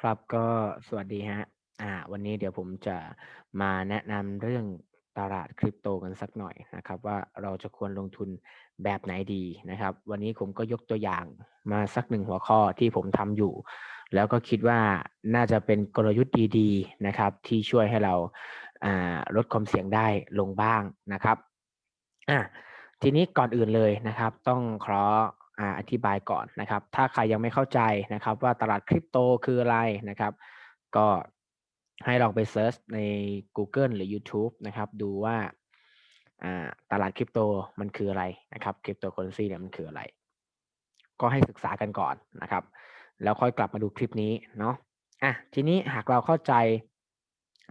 ครับก็สวัสดีฮะ อ่า วันนี้เดี๋ยวผมจะมาแนะนำเรื่องตลาดคริปโตกันสักหน่อยนะครับ ว่าเราจะควรลงทุนแบบไหนดีนะครับ วันนี้ผมก็ยกตัวอย่างมาสักหนึ่งหัวข้อที่ผมทำอยู่ แล้วก็คิดว่าน่าจะเป็นกลยุทธ์ดีๆนะครับ ที่ช่วยให้เราอ่าลดความเสี่ยงได้ลงบ้างนะครับอะทีนี้ก่อนอื่นเลยนะครับ ต้องขอ ออธิบายก่อนนะครับ ถ้าใครยังไม่เข้าใจนะครับ ว่าตลาดคริปโตคืออะไรนะครับ ก็ให้ลองไปเซิร์ชใน Google หรือ YouTube นะครับ ดูว่าอ่าตลาดคริปโตมันคืออะไรนะครับคริปโตเคอเรนซีเนี่ยมันคืออะไร ก็ให้ศึกษากันก่อนนะครับ แล้วค่อยกลับมาดูคลิปนี้เนาะอะทีนี้หากเราเข้าใจ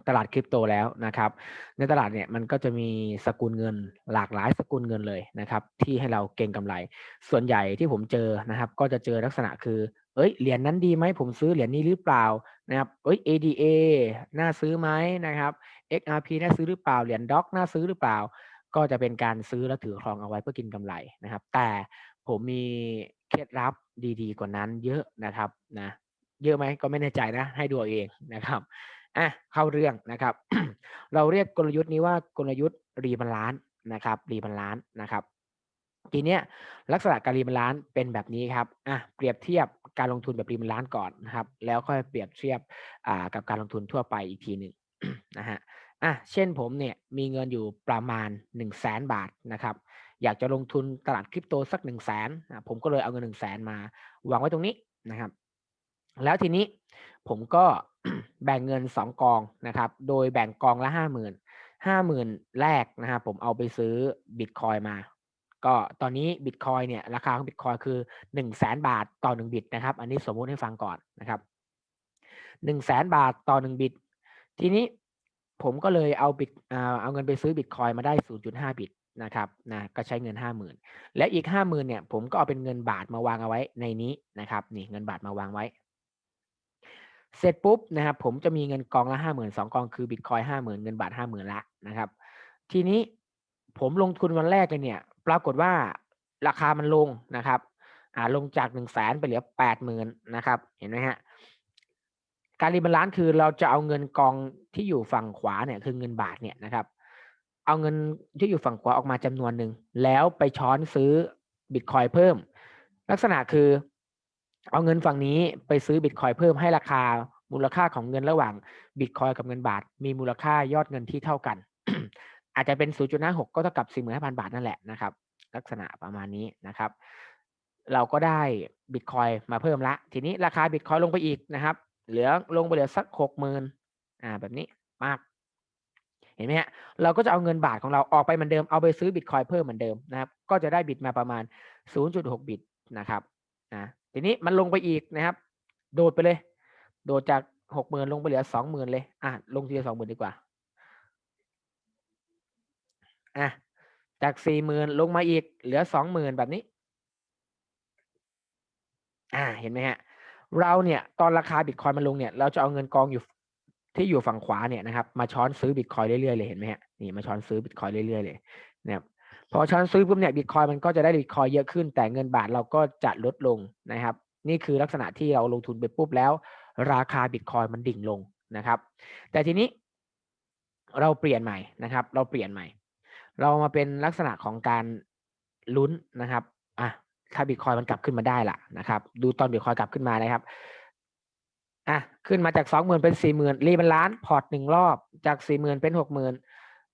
ตลาดคริปโตแล้วนะครับ ในตลาดเนี่ยมันก็จะมีสกุลเงินหลากหลายสกุลเงินเลยนะครับ ที่ให้เราเก็งกำไร ส่วนใหญ่ที่ผมเจอนะครับ ก็จะเจอลักษณะคือ เอ้ยเหรียญนั้นดีไหมผมซื้อเหรียญนี้หรือเปล่านะครับเอ้ย ADA น่าซื้อไหมนะครับ XRP น่าซื้อหรือเปล่าเหรียญด็อกน่าซื้อหรือเปล่า ก็จะเป็นการซื้อแล้วถือครองเอาไว้เพื่อกินกำไรนะครับ แต่ผมมีเคล็ดลับดีๆ กว่านั้นเยอะนะครับนะเยอะไหมก็ไม่แน่ใจนะ ให้ดูเองนะครับ อะเข้าเรื่องนะครับ เราเรียกกลยุทธ์นี้ว่ากลยุทธ์รีบาลานซ์นะครับรีบาลานซ์นะครับทีเนี้ยลักษณะการรีบาลานซ์เป็นแบบนี้ครับอะเปรียบเทียบการลงทุนแบบรีบาลานซ์ก่อนนะครับ แล้วค่อยเปรียบเทียบอ่ากับการลงทุนทั่วไปอีกทีหนึ่งนะฮะอะเช่นผมเนี่ยมีเงินอยู่ประมาณ1นึ่งแสนบาทนะครับ อยากจะลงทุนตลาดคริปโตสัก1นึ่งแสนผมก็เลยเอาเงิน1นึ่งแสนมาวางไว้ตรงนี้นะครับ แล้วทีนี้ผมก็ แบ่งเงิน2กองนะครับ โดยแบ่งกองละห้าหมื่นห้าหมื่นแรกนะครับผมเอาไปซื้อบิตคอยมา ก็ตอนนี้บิตคอยเนี่ยราคาของบิตคอยคือ1นึ่งแสนบาทต่อ1บิตนะครับ อันนี้สมมุติให้ฟังก่อนนะครับ1นึ่งแสนบาทต่อ1บิต ทีนี้ผมก็เลยเอาบิตเอาเงินไปซื้อบิตคอยมาได้0.5บิตนะครับนะก็ใช้เงิน50,000และอีก50,000เนี่ยผมก็เอาเป็นเงินบาทมาวางเอาไว้ในนี้นะครับนี่เงินบาทมาวางไว้ เสร็จปุ๊บนะครับผมจะมีเงินกองละห้าหมื่นสองกองคือบิตคอยห้าหมื่นเงินบาทห้าหมื่นละนะครับ ทีนี้ผมลงทุนวันแรกเลยเนี่ย ปรากฏว่าราคามันลงนะครับอ่าลงจากหนึ่งแสนไปเหลือแปดหมื่นนะครับ เห็นไหมฮะการรีบาลานซ์คือเราจะเอาเงินกองที่อยู่ฝั่งขวาเนี่ยคือเงินบาทเนี่ยนะครับ เอาเงินที่อยู่ฝั่งขวาออกมาจำนวนหนึ่งแล้วไปช้อนซื้อบิตคอยเพิ่ม ลักษณะคือ เอาเงินฝั่งนี้ไปซื้อบิตคอยเพิ่มให้ราคามูลค่าของเงินระหว่างบิตคอยกับเงินบาท มีมูลค่ายอดเงินที่เท่ากัน อาจจะเป็น 0.56 ก็เท่ากับ 45,000 บาทนั่นแหละนะครับ ลักษณะประมาณนี้นะครับ เราก็ได้บิตคอยมาเพิ่มละ ทีนี้ราคาบิตคอยลงไปอีกนะครับ เหลือลงไปเหลือสักหกหมื่นอ่าแบบนี้มากเห็นไหมฮะ เราก็จะเอาเงินบาทของเราออกไปเหมือนเดิม เอาไปซื้อบิตคอยเพิ่มเหมือนเดิมนะครับ ก็จะได้บิตมาประมาณ 0.6 บิตนะครับ นะทีนี้มันลงไปอีกนะครับ โดดไปเลย โดดจากหกหมื่นลงไปเหลือสองหมื่นเลย อะ ลงทีละสองหมื่นดีกว่า อะ จากสี่หมื่นลงมาอีก เหลือสองหมื่นแบบนี้ อ่า เห็นไหมฮะ เราเนี่ยตอนราคาบิตคอยมันลงเนี่ย เราจะเอาเงินกองอยู่ที่อยู่ฝั่งขวาเนี่ยนะครับ มาช้อนซื้อบิตคอยเรื่อยๆเลยเห็นไหมฮะ นี่มาช้อนซื้อบิตคอยเรื่อยๆเลยนะครับ พอช้อนซื้อปุ๊บเนี่ยบิตคอยมันก็จะได้บิตคอยเยอะขึ้น แต่เงินบาทเราก็จะลดลงนะครับ นี่คือลักษณะที่เราลงทุนไปปุ๊บแล้ว ราคาบิตคอยมันดิ่งลงนะครับ แต่ทีนี้เราเปลี่ยนใหม่นะครับ เราเปลี่ยนใหม่ เรามาเป็นลักษณะของการลุ้นนะครับอะถ้าบิตคอยมันกลับขึ้นมาได้ล่ะนะครับ ดูตอนบิตคอยกลับขึ้นมานะครับอะขึ้นมาจากสองหมื่นเป็นสี่หมื่นรีบันล้านพอร์ตหนึ่งรอบ จากสี่หมื่นเป็นหกหมื่น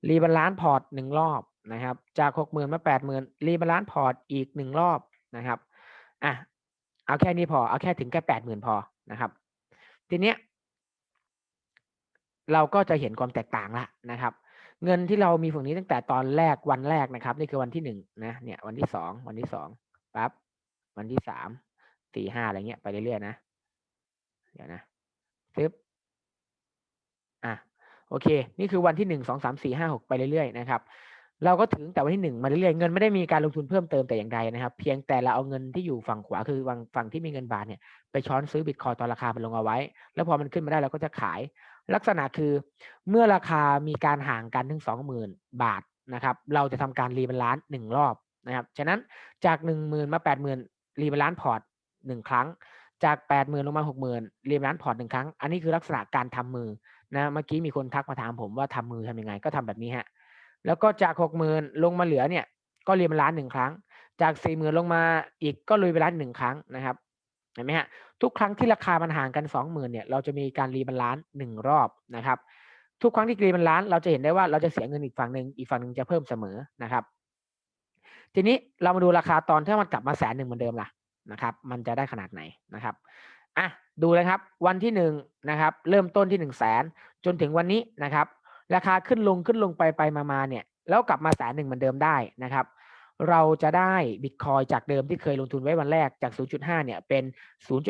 รีบันล้านพอร์ตหนึ่งรอบ นะครับ จากหกหมื่นมาแปดหมื่นรีบันล้านพอร์ตอีกหนึ่งรอบนะครับอะเอาแค่นี้พอ เอาแค่ถึงแค่แปดหมื่นพอนะครับ ทีเนี้ยเราก็จะเห็นความแตกต่างละนะครับ เงินที่เรามีฝั่งนี้ตั้งแต่ตอนแรกวันแรกนะครับ นี่คือวันที่หนึ่งนะเนี่ยวันที่สองวันที่สองปั๊บวันที่สามสี่ห้าอะไรเงี้ยไปเรื่อยๆนะเดี๋ยวนะปึ๊บอะโอเค นี่คือวันที่หนึ่งสองสามสี่ห้าหกไปเรื่อยๆนะครับ เราก็ถึงแต่วันที่หนึ่งมาเรื่อยๆเงินไม่ได้มีการลงทุนเพิ่มเติมแต่อย่างใดนะครับ เพียงแต่เราเอาเงินที่อยู่ฝั่งขวาคือฝั่งฝั่งที่มีเงินบาทเนี่ยไปช้อนซื้อบิตคอยตอนราคามันลงเอาไว้ แล้วพอมันขึ้นมาได้เราก็จะขาย ลักษณะคือเมื่อราคามีการห่างกันถึงสองหมื่นบาทนะครับเราจะทำการรีบาลานซ์หนึ่งรอบนะครับฉะนั้นจากหนึ่งหมื่นมาแปดหมื่นรีบาลานซ์พอร์ตหนึ่งครั้ง จากแปดหมื่นลงมาหกหมื่นรีบร้านพอร์ตหนึ่งครั้ง อันนี้คือลักษณะการทำมือนะเมื่อกี้มีคนทักมาถามผมว่าทำมือทำยังไงก็ทำแบบนี้ฮะ แล้วก็จากหกหมื่นลงมาเหลือเนี่ย ก็รีบร้านหนึ่งครั้ง จากสี่หมื่นลงมาอีกก็ลุยไปร้านหนึ่งครั้งนะครับเห็นไหมฮะทุกครั้งที่ราคามันห่างกันสองหมื่นเนี่ยเราจะมีการรีบาลานซ์หนึ่งรอบนะครับ ทุกครั้งที่รีบาลานซ์เราจะเห็นได้ว่าเราจะเสียเงินอีกฝั่งหนึ่งอีกฝั่งหนึ่งจะเพิ่มเสมอนะครับ ทีนี้เรามาดูราคาตอนที่มันกลับมาแสนหนึ่งเหมือนเดิมล่ะนะครับ มันจะได้ขนาดไหนนะครับอะดูเลยครับ วันที่หนึ่งนะครับ เริ่มต้นที่หนึ่งแสนจนถึงวันนี้นะครับ ราคาขึ้นลงขึ้นลงไปไปมามาเนี่ยแล้วกลับมาแสนหนึ่งเหมือนเดิมได้นะครับ เราจะได้บิตคอยจากเดิมที่เคยลงทุนไว้วันแรกจาก 0.5 เนี่ยเป็น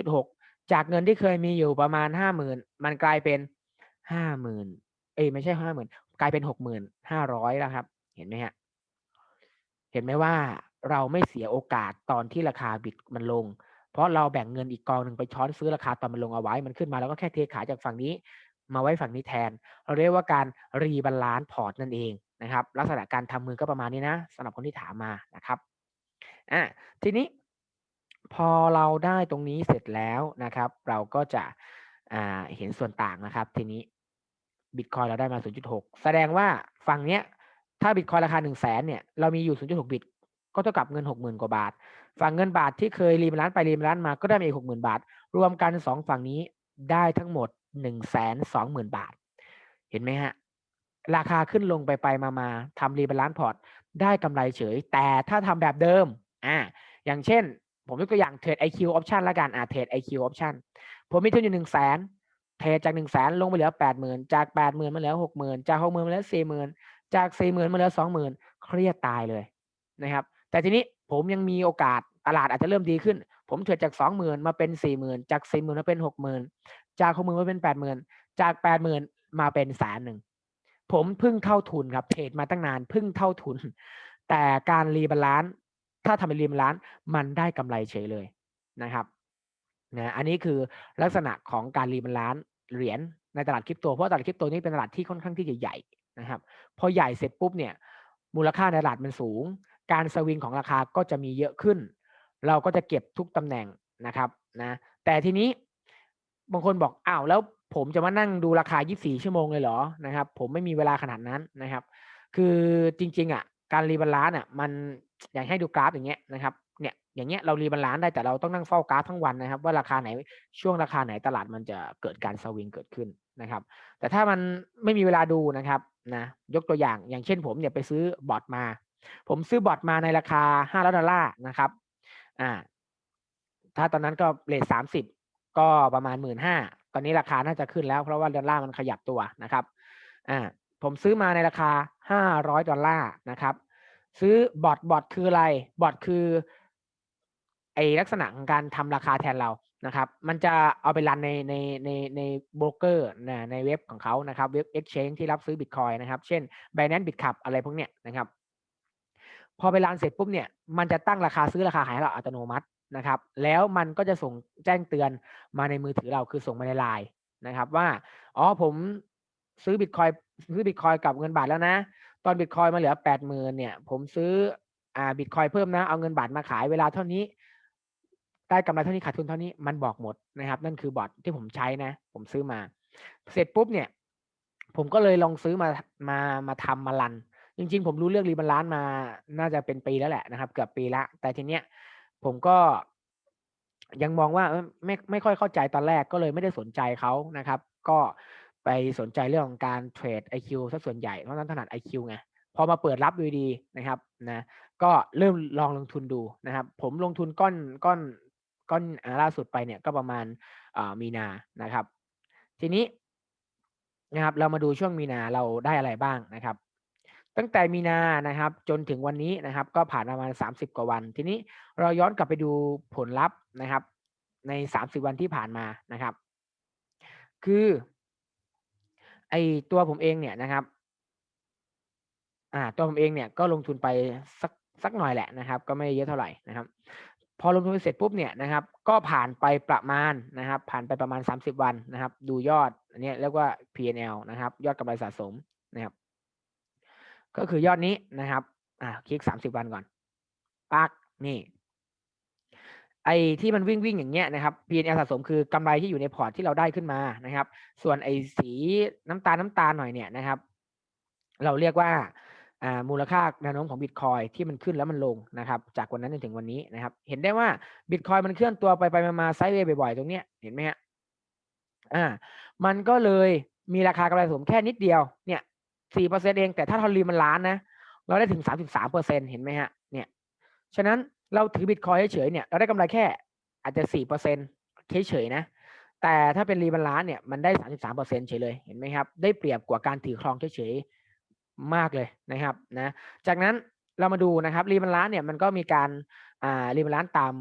0.6 จากเงินที่เคยมีอยู่ประมาณ 50,000 มันกลายเป็น 50,000 เอ้ยไม่ใช่ 50,000 กลายเป็น 6,500 แล้วครับ เห็นไหมฮะเห็นไหมว่าเราไม่เสียโอกาสตอนที่ราคาบิตมันลง เพราะเราแบ่งเงินอีกกองหนึ่งไปช้อนซื้อราคาตอนมันลงเอาไว้ มันขึ้นมาแล้วก็แค่เทขายจากฝั่งนี้ มาไว้ฝั่งนี้แทน เราเรียกว่าการรีบาลานซ์พอร์ตนั่นเองนะครับ ลักษณะการทำมือก็ประมาณนี้นะสำหรับคนที่ถามมานะครับอะทีนี้พอเราได้ตรงนี้เสร็จแล้วนะครับ เราก็จะเห็นส่วนต่างนะครับ ทีนี้บิตคอยเราได้มา 0.6 แสดงว่าฝั่งเนี้ยถ้าบิตคอยราคา 1 0 0 0 0แสนเนี่ยเรามีอยู่ 0.6 บิต ก็เท่ากับเงิน 60,000 กว่าบาท ฝั่งเงินบาทที่เคยรีบาลานซ์ไปรีบาลานซ์มาก็ได้มาอีก 60,000 บาท รวมกัน 2 ฝั่งนี้ได้ทั้งหมด 120,000บาท เห็นไหมฮะ ราคาขึ้นลงไปไปมามาทำรีบาลานซ์พอร์ตได้กำไรเฉย แต่ถ้าทำแบบเดิม อ่า อย่างเช่น ผมยกตัวอย่างเทรด IQ option ละกัน อ่าเทรด IQ option ผมมีทุนอยู่1 0 0 0 0แสนเทรดจาก1 0 0 0 0แสนลงไปเหลือ80,000จาก80,000มาเหลือ60,000จาก60,000มาเหลือ40,000จาก40,000มาเหลือ20,000เครียดตายเลยนะครับ แต่ทีนี้ผมยังมีโอกาสตลาดอาจจะเริ่มดีขึ้น ผมเทรดจาก20,000มาเป็น40,000จาก40,000มาเป็น60,000 จาก60,000มาเป็น80,000จาก80,000มาเป็นแสนหนึ่งผมเพิ่งเข้าทุนครับเทรดมาตั้งนานเพิ่งเท่าทุน แต่การรีบาลานซ์ถ้าทำเป็นรีบาลานซ์มันได้กำไรเฉยเลยนะครับนะอันนี้คือลักษณะของการรีบาลานซ์เหรียญในตลาดคริปโตเพราะตลาดคริปโตนี่เป็นตลาดที่ค่อนข้างที่จะใหญ่นะครับ พอใหญ่เสร็จปุ๊บเนี่ย มูลค่าในตลาดมันสูง การสวิงของราคาก็จะมีเยอะขึ้น เราก็จะเก็บทุกตำแหน่งนะครับนะแต่ทีนี้ บางคนบอกอ้าวแล้วผมจะมานั่งดูราคา 24 ชั่วโมงเลยเหรอนะครับ ผมไม่มีเวลาขนาดนั้นนะครับ คือจริง ๆ อะ การรีบาลานซ์อะมันอย่างให้ดูกราฟอย่างเงี้ยนะครับเนี่ยอย่างเงี้ยเรารีบาลานซ์ได้แต่เราต้องนั่งเฝ้ากราฟทั้งวันนะครับ ว่าราคาไหนช่วงราคาไหนตลาดมันจะเกิดการสวิงเกิดขึ้นนะครับ แต่ถ้ามันไม่มีเวลาดูนะครับนะยกตัวอย่างอย่างเช่นผมเนี่ยไปซื้อบอทมา ผมซื้อบอทมาในราคา500ดอลลาร์นะครับอ่าถ้าตอนนั้นก็เลทสามสิบ ก็ประมาณหมื่นห้าตอนนี้ราคาน่าจะขึ้นแล้วเพราะว่าดอลลาร์มันขยับตัวนะครับอ่าผมซื้อมาในราคาห้าร้อยดอลลาร์นะครับ ซื้อบอทบอทคืออะไรบอทคือไอลักษณะของการทำราคาแทนเรานะครับ มันจะเอาไปรันในในในในโบรกเกอร์นะในเว็บของเขานะครับเว็บ Exchange ที่รับซื้อ Bitcoin นะครับ เช่น Binance Bitcup อะไรพวกเนี้ยนะครับ พอไปรันเสร็จปุ๊บเนี่ย มันจะตั้งราคาซื้อราคาขายให้เราอัตโนมัติ นะครับ แล้วมันก็จะส่งแจ้งเตือนมาในมือถือเราคือส่งมาในไลน์นะครับว่าอ๋อผมซื้อบิตคอยซื้อบิตคอยกับเงินบาทแล้วนะ ตอนบิตคอยมาเหลือแปดหมื่นเนี่ย ผมซื้ออ่าบิตคอยเพิ่มนะเอาเงินบาทมาขายเวลาเท่านี้ได้กำไรเท่านี้ขาดทุนเท่านี้มันบอกหมดนะครับ นั่นคือบอทที่ผมใช้นะ ผมซื้อมา เสร็จปุ๊บเนี่ย ผมก็เลยลองซื้อมามามาทำมารัน จริง ๆ ผมรู้เรื่องรีบาลานมาน่าจะเป็นปีแล้วแหละนะครับ เกือบปีละ แต่ทีเนี้ย ผมก็ยังมองว่าไม่ไม่ค่อยเข้าใจตอนแรกก็เลยไม่ได้สนใจเขานะครับ ก็ไปสนใจเรื่องของการเทรด IQ ซะส่วนใหญ่เพราะนั้นถนัด IQ ไงพอมาเปิดรับดูดีนะครับนะก็เริ่มลองลงทุนดูนะครับ ผมลงทุนก้อนก้อนก้อนล่าสุดไปเนี่ยก็ประมาณมีนานะครับ ทีนี้นะครับ เรามาดูช่วงมีนาเราได้อะไรบ้างนะครับ ตั้งแต่มีนานะครับ จนถึงวันนี้นะครับ ก็ผ่านประมาณ 30 กว่าวัน ทีนี้เราย้อนกลับไปดูผลลัพธ์นะครับ ใน 30 วันที่ผ่านมานะครับ คือไอตัวผมเองเนี่ยนะครับอ่าตัวผมเองเนี่ยก็ลงทุนไปสักสักหน่อยแหละนะครับ ก็ไม่เยอะเท่าไหร่นะครับ พอลงทุนเสร็จปุ๊บเนี่ยนะครับ ก็ผ่านไปประมาณนะครับ ผ่านไปประมาณ 30 วันนะครับ ดูยอดอันนี้เรียกว่า P&L นะครับ ยอดกำไรสะสมนะครับ ก็คือยอดนี้นะครับ อ่าคลิก30วันก่อน ปักนี่ ไอ้ที่มันวิ่งวิ่งอย่างเงี้ยนะครับ PNL สะสมคือกำไรที่อยู่ในพอร์ตที่เราได้ขึ้นมานะครับ ส่วนไอ้สีน้ำตาลน้ำตาลหน่อยเนี่ยนะครับ เราเรียกว่าอ่ามูลค่าแนวโน้มของบิตคอยที่มันขึ้นแล้วมันลงนะครับ จากวันนั้นจนถึงวันนี้นะครับ เห็นได้ว่าบิตคอยมันเคลื่อนตัวไปไปมาไซด์เวย์บ่อยๆ ตรงเนี้ยเห็นไหมฮะอ่า มันก็เลยมีราคากำไรสะสมแค่นิดเดียวเนี่ย สี่เปอร์เซ็นเอง แต่ถ้าทอรีมันล้านนะ เราได้ถึงสามสิบสามเปอร์เซ็นเห็นไหมฮะ เนี่ย ฉะนั้นเราถือบิตคอยเฉยๆเนี่ยเราได้กำไรแค่ อาจจะสี่เปอร์เซ็นเฉยๆนะ แต่ถ้าเป็นรีบันล้านเนี่ยมันได้สามสิบสามเปอร์เซ็นเฉยเลย เห็นไหมครับ ได้เปรียบกว่าการถือครองเฉยๆมากเลยนะครับนะ จากนั้นเรามาดูนะครับรีบันล้านเนี่ยมันก็มีการอ่ารีบันล้านตาม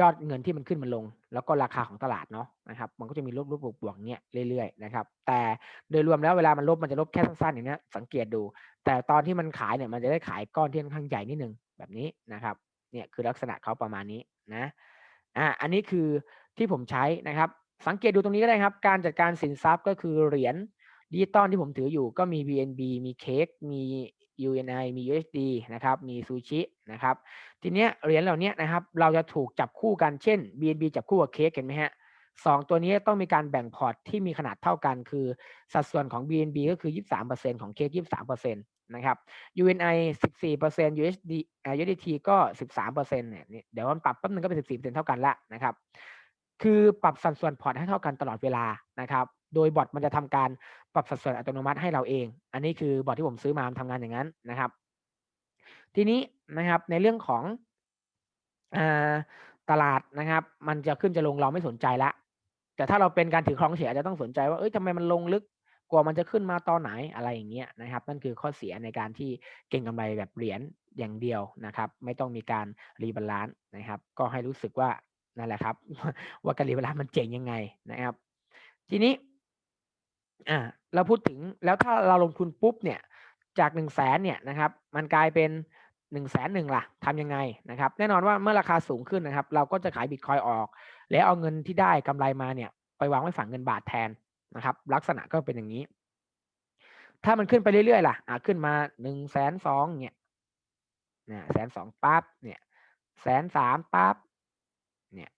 ยอดเงินที่มันขึ้นมันลง แล้วก็ราคาของตลาดเนาะนะครับ มันก็จะมีลบลบบวกบวกเนี่ยเรื่อยๆนะครับ แต่โดยรวมแล้วเวลามันลบมันจะลบแค่สั้นๆอย่างเนี้ยสังเกตดู แต่ตอนที่มันขายเนี่ยมันจะได้ขายก้อนที่ค่อนข้างใหญ่นิดนึงแบบนี้นะครับ เนี่ยคือลักษณะเขาประมาณนี้นะอ่าอันนี้คือที่ผมใช้นะครับ สังเกตดูตรงนี้ก็ได้ครับ การจัดการสินทรัพย์ก็คือเหรียญดิจิตอลที่ผมถืออยู่ก็มี BNB มีเค้กมี UNI มี USD นะครับ มีซูชินะครับ ทีเนี้ยเหรียญเหล่านี้นะครับ เราจะถูกจับคู่กัน เช่น BNB จับคู่กับเค้กเห็นไหมฮะสองตัวนี้ต้องมีการแบ่งพอร์ตที่มีขนาดเท่ากันคือสัดส่วนของ BNB ก็คือ 23%ของเค้ก23%นะครับ UNI 14% USD อ่า USDT ก็ 13%เนี่ยนี่เดี๋ยวมันปรับแป๊บนึงก็เป็น 14%เท่ากันละนะครับ คือปรับสัดส่วนพอร์ตให้เท่ากันตลอดเวลานะครับ โดยบอทมันจะทำการปรับสัดส่วนอัตโนมัติให้เราเอง อันนี้คือบอทที่ผมซื้อมามันทำงานอย่างนั้นนะครับ ทีนี้นะครับในเรื่องของอตลาดนะครับ มันจะขึ้นจะลงเราไม่สนใจละแต่ถ้าเราเป็นการถือครองเฉยอาจจะต้องสนใจว่าเอ้ยทำไมมันลงลึกกว่ามันจะขึ้นมาตอนไหนอะไรอย่างเงี้ยนะครับ นั่นคือข้อเสียในการที่เก่งกำไรแบบเหรียญอย่างเดียวนะครับ ไม่ต้องมีการรีบาลานซ์นะครับ ก็ให้รู้สึกว่านั่นแหละครับ ว่าการรีบาลานซ์มันเจ๋งยังไงนะครับ ทีนี้ อ่าเราพูดถึงแล้วถ้าเราลงทุนปุ๊บเนี่ยจากหนึ่งแสนเนี่ยนะครับมันกลายเป็นหนึ่งแสนหนึ่งล่ะทำยังไงนะครับ แน่นอนว่าเมื่อราคาสูงขึ้นนะครับ เราก็จะขายบิตคอยออก แล้วเอาเงินที่ได้กำไรมาเนี่ย ไปวางไว้ฝั่งเงินบาทแทนนะครับ ลักษณะก็เป็นอย่างนี้ ถ้ามันขึ้นไปเรื่อยๆล่ะอ่าขึ้นมาหนึ่งแสนสองเนี่ยนะแสนสองปั๊บเนี่ยแสนสามปั๊บเนี่ย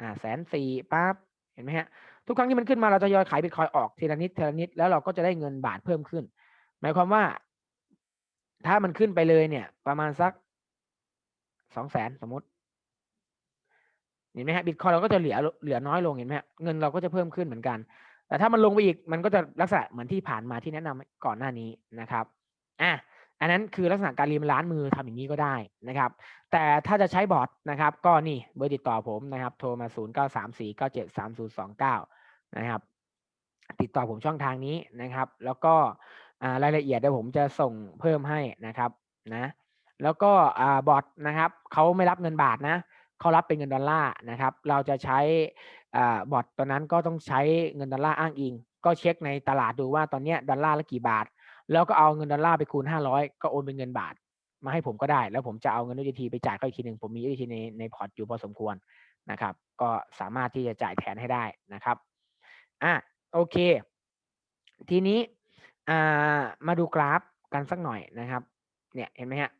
อ่าแสนสี่ปั๊บเห็นไหมฮะ ทุกครั้งที่มันขึ้นมาเราจะยอยขายบิตคอยออกทีละนิดทีละนิดแล้วเราก็จะได้เงินบาทเพิ่มขึ้น หมายความว่า ถ้ามันขึ้นไปเลยเนี่ย ประมาณสักสองแสนสมมติเห็นไหมฮะบิตคอยเราก็จะเหลือเหลือน้อยลงเห็นไหมฮะเงินเราก็จะเพิ่มขึ้นเหมือนกัน แต่ถ้ามันลงไปอีกมันก็จะลักษณะเหมือนที่ผ่านมาที่แนะนำก่อนหน้านี้นะครับอะ อันนั้นคือลักษณะการรีมล้านมือทำอย่างนี้ก็ได้นะครับ แต่ถ้าจะใช้บอทนะครับก็นี่เบอร์ติดต่อผมนะครับ โทรมา 0 9 3 4 9 7 3 0 2 9 นะครับ ติดต่อผมช่องทางนี้นะครับ แล้วก็รายละเอียดเดี๋ยวผมจะส่งเพิ่มให้นะครับนะแล้วก็บอทนะครับเขาไม่รับเงินบาทนะเขารับเป็นเงินดอลลาร์นะครับ เราจะใช้บอทตัวนั้นก็ต้องใช้เงินดอลลาร์อ้างอิง ก็เช็คในตลาดดูว่าตอนนี้ดอลลาร์ละกี่บาท แล้วก็เอาเงินดอลลาร์ไปคูณ500ก็โอนเป็นเงินบาท มาให้ผมก็ได้ แล้วผมจะเอาเงิน USDT ไปจ่ายเขาอีกทีหนึ่งผมมี USDT ในในพอร์ตอยู่พอสมควรนะครับ ก็สามารถที่จะจ่ายแทนให้ได้นะครับอะโอเค ทีนี้อ่ามาดูกราฟกันสักหน่อยนะครับเนี่ยเห็นไหมฮะ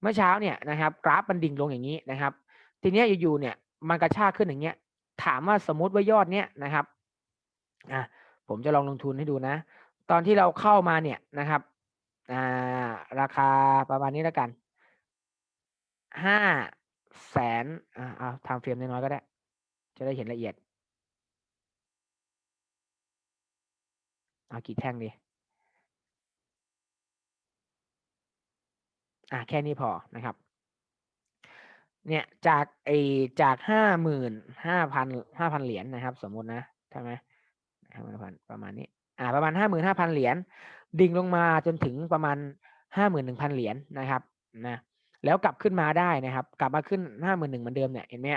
เมื่อเช้าเนี่ยนะครับ กราฟมันดิ่งลงอย่างนี้นะครับ ทีนี้อยู่ๆเนี่ยมันกระชากขึ้นอย่างเงี้ย ถามว่าสมมุติว่ายอดเนี้ยนะครับอะผมจะลองลงทุนให้ดูนะ ตอนที่เราเข้ามาเนี่ยนะครับอ่าราคาประมาณนี้แล้วกันห้าแสนอ่าเอาทำเฟรมน้อยๆก็ได้ จะได้เห็นละเอียดเอากี่แท่งดีอะแค่นี้พอนะครับ เนี่ยจากไอจากห้าหมื่นห้าพันห้าพันเหรียญนะครับ สมมุตินะใช่ไหมห้าพันประมาณนี้ อ่าประมาณห้าหมื่นห้าพันเหรียญดิ่งลงมาจนถึงประมาณห้าหมื่นหนึ่งพันเหรียญนะครับนะแล้วกลับขึ้นมาได้นะครับ กลับมาขึ้นห้าหมื่นหนึ่งเหมือนเดิมเนี่ยเห็นไหม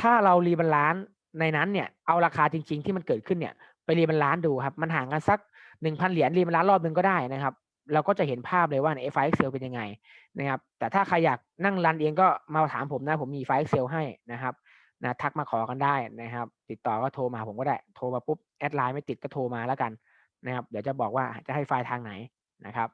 ถ้าเรารีบัลานซ์ในนั้นเนี่ยเอาราคาจริง ๆ ที่มันเกิดขึ้นเนี่ยไปรีบัลานซ์ดูครับ มันห่างกันสักหนึ่งพันเหรียญรีบัลานซ์รอบหนึ่งก็ได้นะครับ เราก็จะเห็นภาพเลยว่าในไฟล์ Excel เป็นยังไงนะครับ แต่ถ้าใครอยากนั่งรันเองก็มาถามผมนะผมมีไฟล์ Excel ให้นะครับ นะทักมาขอกันได้นะครับ ติดต่อก็โทรมาผมก็ได้โทรมาปุ๊บแอดไลน์ไม่ติดก็โทรมาแล้วกันนะครับ เดี๋ยวจะบอกว่าจะให้ไฟล์ทางไหนนะครับ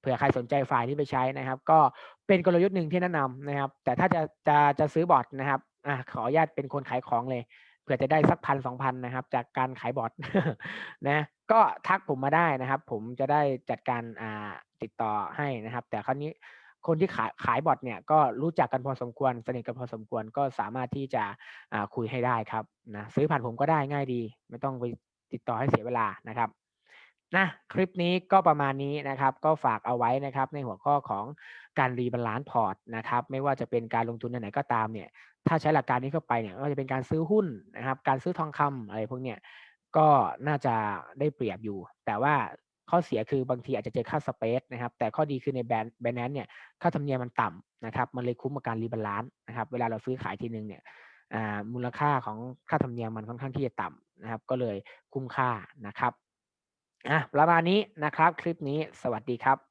เผื่อใครสนใจไฟล์ที่ไปใช้นะครับ ก็เป็นกลยุทธ์หนึ่งที่แนะนำนะครับ แต่ถ้าจะจะจะซื้อบอทนะครับอะขออนุญาตเป็นคนขายของเลยเผื่อจะได้สักพันสองพันนะครับ จากการขายบอทนะก็ทักผมมาได้นะครับ ผมจะได้จัดการอ่าติดต่อให้นะครับ แต่คราวนี้ คนที่ขายขายบอทเนี่ยก็รู้จักกันพอสมควรสนิทกันพอสมควรก็สามารถที่จะคุยให้ได้ครับนะซื้อผ่านผมก็ได้ง่ายดี ไม่ต้องไปติดต่อให้เสียเวลานะครับนะคลิปนี้ก็ประมาณนี้นะครับ ก็ฝากเอาไว้นะครับ ในหัวข้อของการรีบาลานซ์พอร์ตนะครับ ไม่ว่าจะเป็นการลงทุนไหนก็ตามเนี่ย ถ้าใช้หลักการนี้เข้าไปเนี่ยไม่ว่าจะเป็นการซื้อหุ้นนะครับ การซื้อทองคำอะไรพวกเนี้ยก็น่าจะได้เปรียบอยู่ แต่ว่า ข้อเสียคือบางทีอาจจะเจอค่าสเปซนะครับ แต่ข้อดีคือในแบรนด์แบรนด์นั้นเนี่ยค่าธรรมเนียมมันต่ำนะครับ มันเลยคุ้มกับการรีบาลานซ์นะครับ เวลาเราซื้อขายทีนึงเนี่ยมูลค่าของค่าธรรมเนียมมันค่อนข้างที่จะต่ำนะครับ ก็เลยคุ้มค่านะครับอะประมาณนี้นะครับ คลิปนี้สวัสดีครับ